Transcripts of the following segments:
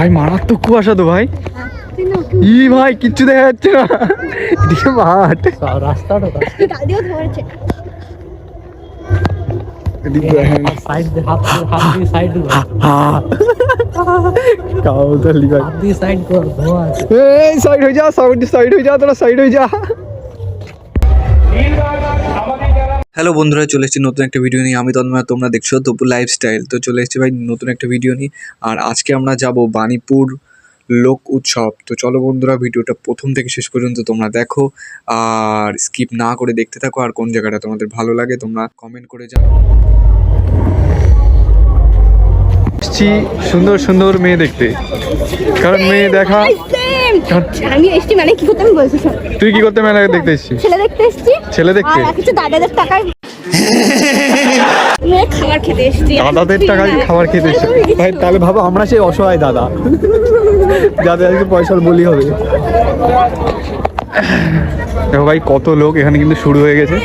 ভাই, মারাত্মক কুয়াশা তো ভাই। ই ভাই, কিচ্ছু দেখা যাচ্ছে না। এদিকে মাঠ। রাস্তাটা। সাইড হয়ে যা সাইড হয়ে যা, তোরা সাইড হয়ে যা। হ্যালো বন্ধুরা, চলে এসেছি নতুন একটা ভিডিও নিয়ে। আমি তন্ময়, তোমরা দেখছ তপু লাইফস্টাইল তো চলে এসেছি ভাই নতুন একটা ভিডিও নিয়ে। আর আজকে আমরা যাব বানিপুর লোক উৎসব। তো চলো বন্ধুরা ভিডিওটা প্রথম থেকে শেষ পর্যন্ত তোমরা দেখো। আর স্কিপ না করে দেখতে থাকো। আর কোন জায়গাটা তোমাদের ভালো লাগে, তোমরা কমেন্ট করে যাও এসছি সুন্দর সুন্দর মেয়ে দেখতে। কারণ মেয়ে দেখা আমি এসছি মানে কি করতে বলছি তুই কি করতে মেলা দেখতে এসছিস? ছেলে দেখতে এসছি। ছেলে দেখতে? কিছু দাদাদের টাকায়। খাবার খেতে এসছি। দাদাদের টাকায় খাবার খেতে এসে ভাই তাহলে ভাবো আমরা সেই অসহায় দাদা। যাদের আজকে পয়সার বলি হবে। দেখো ভাই কত লোক এখানে কিন্তু শুরু হয়ে গেছে।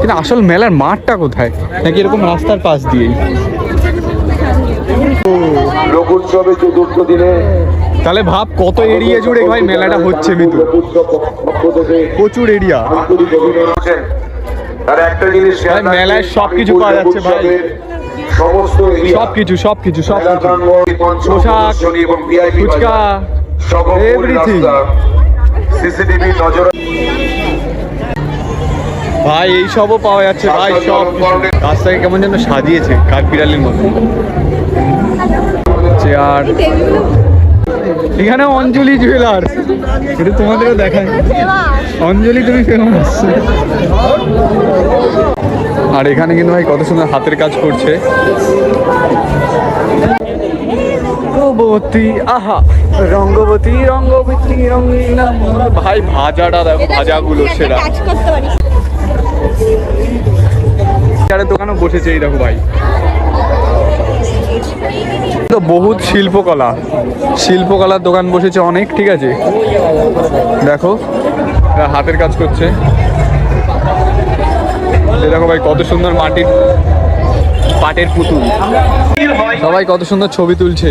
কিন্তু আসল মেলার মাঠটা কোথায়? নাকি এরকম রাস্তার পাশ দিয়েই? লোক উৎসবে চতুর্থ দিনে তাহলে ভাব কত এরিয়া জুড়ে ভাই মেলাটা হচ্ছে মিতু? প্রচুর এরিয়া। আর একটা জিনিস ভাই, মেলায় সবকিছু পাওয়া যাচ্ছে ভাই। উৎসবের সমস্ত এরিয়া সব কিছু সব কিছু সব মেলা কিছু। প্রাঙ্গণ, মঞ্চ, পোশাক, এবং ভিআইপি ফুচকা, everything। সিসিটিভি নজর ভাই এই সবও পাওয়া যাচ্ছে। ভাই সব রাস্তাকে কেমন যেন সাজিয়েছে কাঠবিড়ালির মতো। চেয়ার এখানে অঞ্জলি জুয়েলার এটা তোমাদেরও দেখায় অঞ্জলি তুমি ফেমাস আর এখানে কিন্তু ভাই কত সুন্দর হাতের কাজ করছে। রঙ্গবতী আহা! রঙ্গবতী রঙ্গবতী রঙ্গিনা ভাই ভাজাটা দেখো ভাজাগুলো সেরা। পারিস। বসেছে এই দেখো ভাই। বহুত শিল্পকলা। শিল্পকলার দোকান বসেছে অনেক, ঠিক আছে? দেখো হাতের কাজ করছে। দেখো ভাই, কত সুন্দর মাটির পাটের পুতুল। সবাই কত সুন্দর ছবি তুলছে।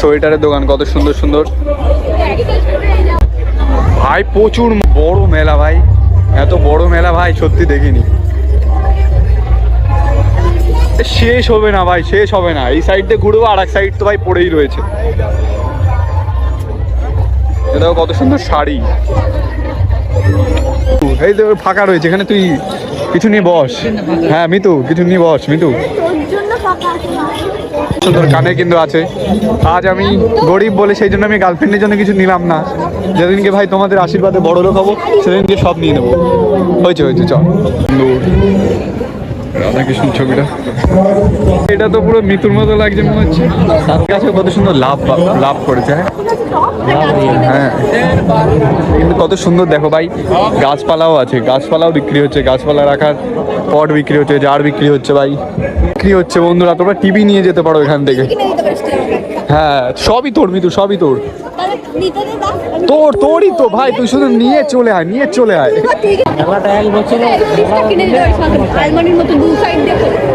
সোয়েটারের দোকান কত সুন্দর সুন্দর। ভাই, প্রচুর বড় মেলা ভাই। এত বড় মেলা ভাই, সত্যি দেখিনি। শেষ হবে না ভাই, শেষ হবে না। এই সাইড দিয়ে ঘুরবো আর এক সাইড তো ভাই পড়েই রয়েছে। এ দেখো কত সুন্দর শাড়ি। এই তো ফাঁকা রয়েছে, এখানে তুই কিছু নিয়ে বস। হ্যাঁ মিতু, কিছু নিয়ে বস, মিতু তোর জন্য ফাঁকা আছে না। সুন্দর কানে কিন্তু আছে। আজ আমি গরিব বলে সেই জন্য আমি গার্লফ্রেন্ডের জন্য কিছু নিলাম না। যেদিনকে ভাই তোমাদের আশীর্বাদে বড় লোক হব, সেদিনকে সব নিয়ে নেব। হয়েছে হয়েছে, চল। রাধাকৃষ্ণ ছবিটা। এটা তো পুরো মৃত্যুর মতো লাগছে মনে হচ্ছে। তার কাছে কত সুন্দর লাভ লাভ করেছে হ্যাঁ? হ্যাঁ। কিন্তু কত সুন্দর দেখো ভাই, গাছপালাও আছে, গাছপালাও বিক্রি হচ্ছে, গাছপালা রাখার পট বিক্রি হচ্ছে, জার বিক্রি হচ্ছে ভাই। বিক্রি হচ্ছে বন্ধুরা, তোমরা টিভি নিয়ে যেতে পারো এখান থেকে। হ্যাঁ সবই তোর মিতু সবই তোর। তোর তোরই তো ভাই তুই শুধু নিয়ে চলে আয় নিয়ে চলে আয়।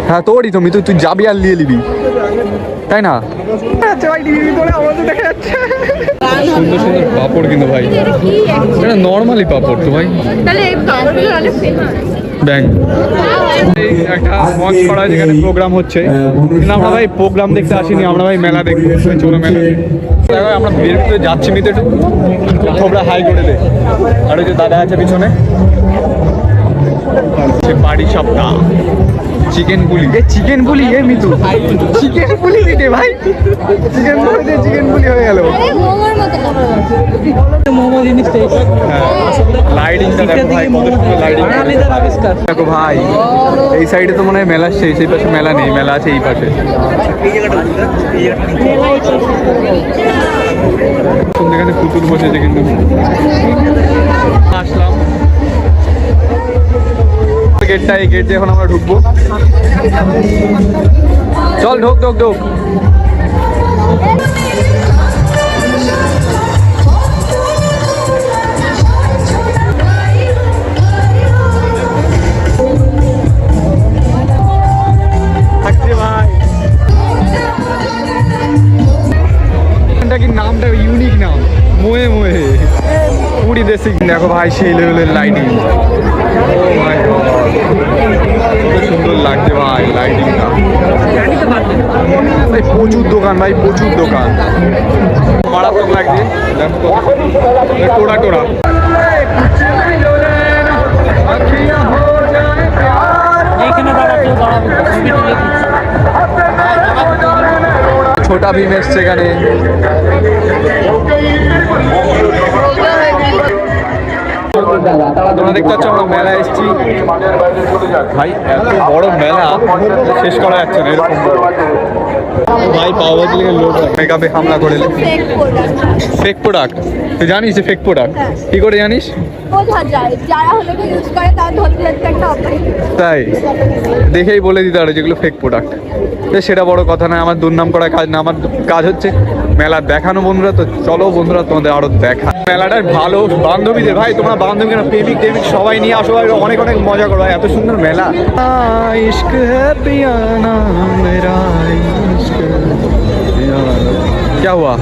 হ্যাঁ তোরই তো মিতু তুই যাবি আর নিয়ে নিবি। তাই না? সুন্দর সুন্দর পাপড় কিন্তু ভাই। এটা এটা নর্মালি পাপড় তো ভাই। তাহলে ব্যাংক। একটা মঞ্চ করা যেখানে প্রোগ্রাম হচ্ছে। কিন্তু আমরা ভাই প্রোগ্রাম দেখতে আসিনি, আমরা ভাই মেলা দেখতে চলো মেলা। আমরা বের ভিতরে যাচ্ছি মিতে একটু। থোবরা হাই করে দে। আর ওই যে দাদা আছে পিছনে। বাড়ি সপ্তাহ চিকেন বুলি এ চিকেন বুলি এ মিতু। চিকেন বুলি দিতে ভাই। চিকেন বুলি দিয়ে চিকেন বুলি হয়ে গেল। আরে মোমোর মতো না। মোমো জিনিসটা। লাইটিংটা দেখো ভাই কত সুন্দর লাইটিং দেখো ভাই এই সাইডে তো মনে হয় মেলা শেষ এই পাশে মেলা নেই মেলা আছে এই পাশে। সুন্দর এখানে পুতুল বসেছে কিন্তু। গেটটা, এই গেট দিয়ে এখন আমরা ঢুকবো। চল, ঢোক ঢোক ঢোক। নামটা ইউনিক নাম? মোয়ে মোয়ে। পুরী দেশে দেখো ভাই, সেই লেভেলের লাইটিং লাগছে ভাই লাইটিংটা ভাই প্রচুর দোকান ভাই প্রচুর দোকান। মারাত্মক লাগছে? টোড়া টোড়া। ছোটা ভীম এসছে এখানে। তোমরা দেখতে পাচ্ছ আমরা মেলা এসেছি ভাই এত বড় মেলা শেষ করা যাচ্ছে না এরকম। ভাই পাওয়াবাজি লেগে লোক মেকআপে হামলা করে ফেক প্রোডাক্ট ফেক প্রোডাক্ট তুই জানিস যে ফেক প্রোডাক্ট কি করে জানিস? বোঝা যায়। যারা হলো ইউজ করে তারা ধরতে যাচ্ছে একটা অপারেট তাই? দেখেই বলে দিতে পারে যেগুলো ফেক প্রোডাক্ট সেটা বড় কথা না আমার দুর্নাম করা কাজ না আমার কাজ হচ্ছে মেলা দেখানো বন্ধুরা তো চলো বন্ধুরা তোমাদের আরও দেখা। মেলাটার ভালো বান্ধবীদের ভাই তোমরা বান্ধবী না প্রেমিক টেমিক সবাই নিয়ে আসো ভাই অনেক অনেক মজা করো এত সুন্দর মেলা। ইশক হ্যাঁ क्या हुआ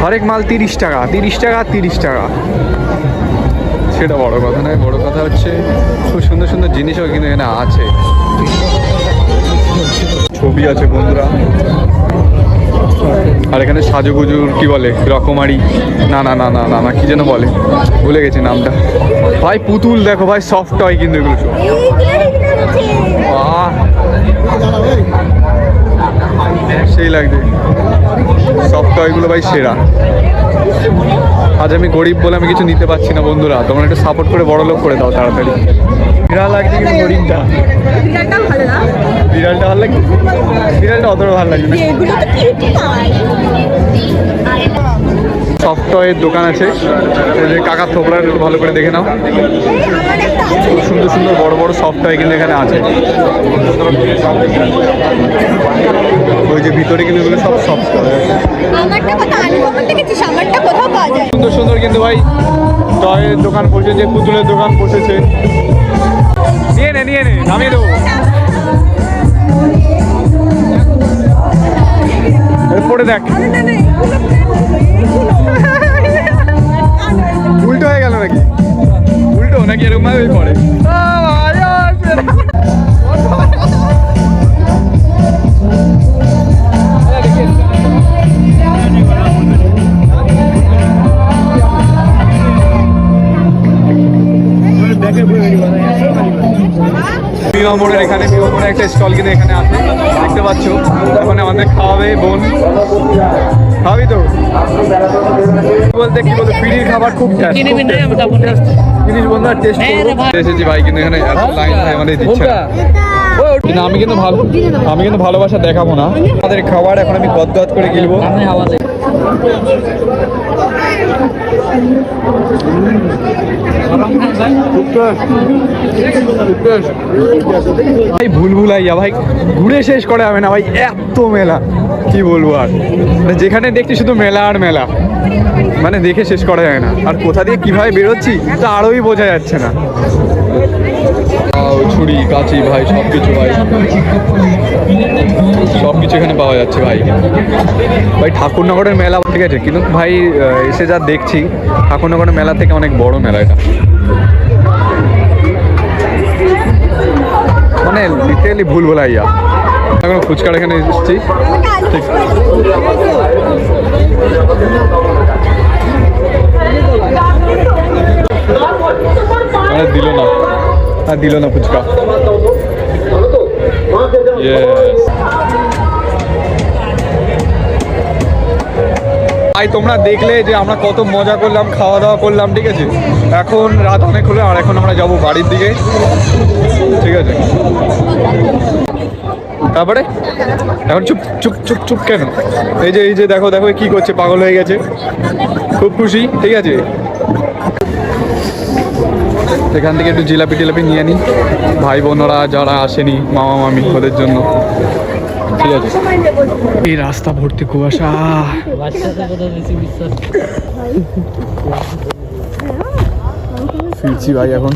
হর এক মাল তিরিশ টাকা তিরিশ টাকা তিরিশ টাকা সেটা বড় কথা নয় বড় কথা হচ্ছে খুব সুন্দর সুন্দর জিনিসও কিন্তু এখানে আছে ছবি আছে বন্ধুরা আর এখানে সাজুগুজুর কি বলে রকমারি না না না না না না কি যেন বলে ভুলে গেছি নামটা ভাই পুতুল দেখো ভাই সফট টয় কিন্তু এগুলো সব আহ সেই লাগছে সব টয়গুলো ভাই সেরা। আজ আমি গরিব বলে আমি কিছু নিতে পারছি না বন্ধুরা। তোমরা একটু সাপোর্ট করে বড় লোক করে দাও তাড়াতাড়ি। বিড়াল লাগছে কিন্তু গরিবটা। বিড়ালটা ভালো লাগে? বিড়ালটা অতটা ভালো লাগে না। এগুলো তো কিউটি নয় সফট টয়ের দোকান আছে। যে কাকা থোবড়ার ভালো করে দেখে নাও। খুব সুন্দর সুন্দর বড় বড় সফট টয় কিন্তু এখানে আছে। ওই যে ভিতরে কিন্তু এগুলো সব সফট টয় সুন্দর সুন্দর কিন্তু ভাই টয়ের দোকান বসেছে পুতুলের দোকান বসেছে। নিয়ে নে নিয়ে নে নামিয়ে দেবো। এর দেখ। উল্টো হয়ে গেল নাকি? উল্টো নাকি এরকম ভাবেই পড়ে এখানে একটা স্টল কিন্তু এখানে আছে দেখতে পাচ্ছ। ওখানে আমাদের খাওয়াবে বোন। খাওয়াবি তো? বলতে কি বলতো পিড়ির খাবার খুব। জিনিস বন্ধু আর টেস্ট হ্যাঁ। এসেছি ভাই কিন্তু এখানে এত লাইন ভাই আমাদের দিচ্ছে কিন্তু আমি কিন্তু ভালো আমি কিন্তু ভালোবাসা দেখাবো না। আমাদের খাবার এখন আমি গদ গদ করে গিলবো। ভাই, ভুল ভুলাইয়া ভাই, ঘুরে শেষ করে হবে না, ভাই, এত মেলা। কি বলব আর? মানে যেখানে দেখছি শুধু মেলা আর মেলা। মানে দেখে শেষ করা যায় না। আর কোথা দিয়ে কীভাবে বেরোচ্ছি, তা আরোই বোঝা যাচ্ছে না। আও, ছুরি কাঁচি ভাই সব কিছু ভাই। সব কিছু এখানে পাওয়া যাচ্ছে ভাই। ভাই ঠাকুরনগরের মেলা ঠিক আছে কিন্তু ভাই এসে যা দেখছি ঠাকুরনগরের মেলা থেকে অনেক বড় মেলা এটা। মানে লিটারালি ভুল ভুলাইয়া এখন ফুচকার এখানে এসেছি। ঠিক। মানে দিল না। আর দিল না ফুচকা. ভাই, তোমরা দেখলে যে আমরা কত মজা করলাম খাওয়া দাওয়া করলাম, ঠিক আছে? এখন রাত অনেক হলো, আর এখন আমরা যাব বাড়ির দিকে। ঠিক আছে? তারপরে? এখন চুপ চুপ চুপ চুপ কেন? এই যে এই যে দেখো দেখো কি করছে, পাগল হয়ে গেছে। খুব খুশি, ঠিক আছে? এখান থেকে একটু জিলাপি টিলাপি নিয়ে নিই। ভাই বোনরা যারা আসেনি, মামা, মামি, ওদের জন্য। ঠিক আছে। এই রাস্তা ভর্তি কুয়াশা। ফিরছি ভাই এখন.